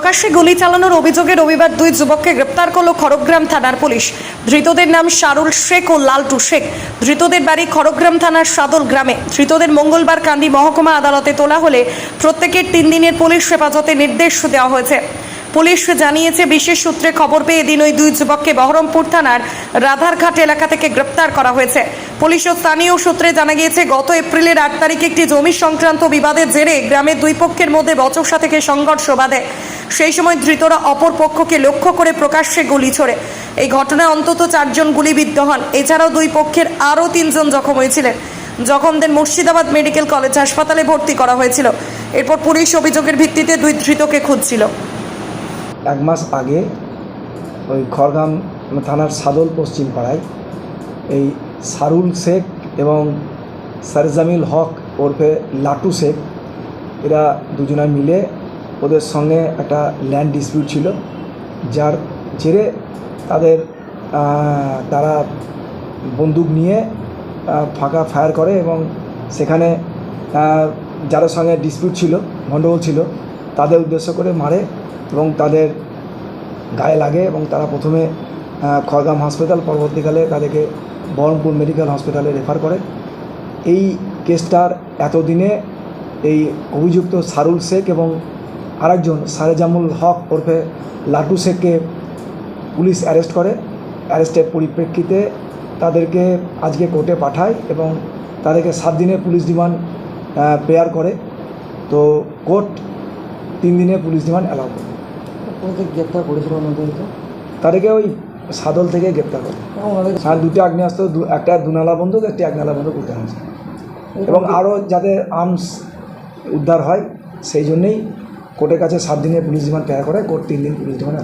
প্রকাশ্যে গুলি চালানোর অভিযোগে রবিবার দুই যুবককে গ্রেপ্তার করল খড়গ্রাম থানার পুলিশ। ধৃতদের নাম শারুল শেখ ও লালটু শেখ। ধৃতদের বাড়ি খড়গ্রাম থানার সাদল গ্রামে। ধৃতদের মঙ্গলবার কান্দি মহকুমা আদালতে তোলা হলে প্রত্যেকের তিন দিনের পুলিশ হেফাজতে নির্দেশ দেওয়া হয়েছে। পুলিশ জানিয়েছে, বিশেষ সূত্রে খবর পেয়ে এদিন ওই দুই যুবককে বহরমপুর থানার রাধারঘাট এলাকা থেকে গ্রেপ্তার করা হয়েছে। পুলিশ ও স্থানীয় সূত্রে জানা গিয়েছে, গত এপ্রিলের আট তারিখে একটি জমি সংক্রান্ত বিবাদের জেরে গ্রামের দুই পক্ষের মধ্যে বচসা থেকে সংঘর্ষ বাধে। সেই সময় ধৃতরা অপর পক্ষকে লক্ষ্য করে প্রকাশ্যে গুলি ছোড়ে। এই ঘটনায় অন্তত চারজন গুলিবিদ্ধ হন। এছাড়াও দুই পক্ষের আরও তিনজন জখম হয়েছিলেন। জখমদের মুর্শিদাবাদ মেডিকেল কলেজ হাসপাতালে ভর্তি করা হয়েছিল। এরপর পুলিশ অভিযোগের ভিত্তিতে দুই ধৃতকে খুঁজছিল। এক মাস আগে ওই খড়গাম থানার সাদল পশ্চিম পাড়ায় এই সারুল শেখ এবং সারজামিল হক ওরফে লাটু শেখ, এরা দুজনে মিলে ওদের সঙ্গে একটা ল্যান্ড ডিসপিউট ছিল, যার জেরে তাদের তারা বন্দুক নিয়ে ফাঁকা ফায়ার করে এবং সেখানে যাদের সঙ্গে ডিসপিউট ছিল গণ্ডগোল ছিল, তাদের উদ্দেশ্য করে মারে। এবং তাদের গায়ে লাগে এবং তারা প্রথমে খড়গাম হসপিটাল পরবর্তীকালে তাদেরকে বহরমপুর মেডিকেল হসপিটালে রেফার করে। এই কেসটার এতদিনে এই অভিযুক্ত সারুল শেখ এবং আরেকজন সারেজামুল হক ওরফে লাটু শেখকে পুলিশ অ্যারেস্ট করে। অ্যারেস্টের পরিপ্রেক্ষিতে তাদেরকে আজকে কোর্টে পাঠায় এবং তাদেরকে সাত দিনের পুলিশ রিমান্ড প্রেয়ার করে। তো কোর্ট তিন দিনে পুলিশ রিমান্ড অ্যালাউ করে। আপনাদের গ্রেপ্তার করেছিল ওনাদেরকে তাদেরকে ওই সাদল থেকে গ্রেপ্তার করে এবং ওনাদের আর দুটি আগ্নেয়াস্ত্র দু- একটা দুনালা বন্দুক একটি আগ্নেয়ালা বন্দুক উদ্ধার হয়েছে। এবং আরও যাতে আর্মস উদ্ধার হয় সেই জন্যেই কোর্টের কাছে সাত দিনের পুলিশ রিমান্ড তৈরি করে কোর্ট তিন দিন পুলিশ রিমান্ড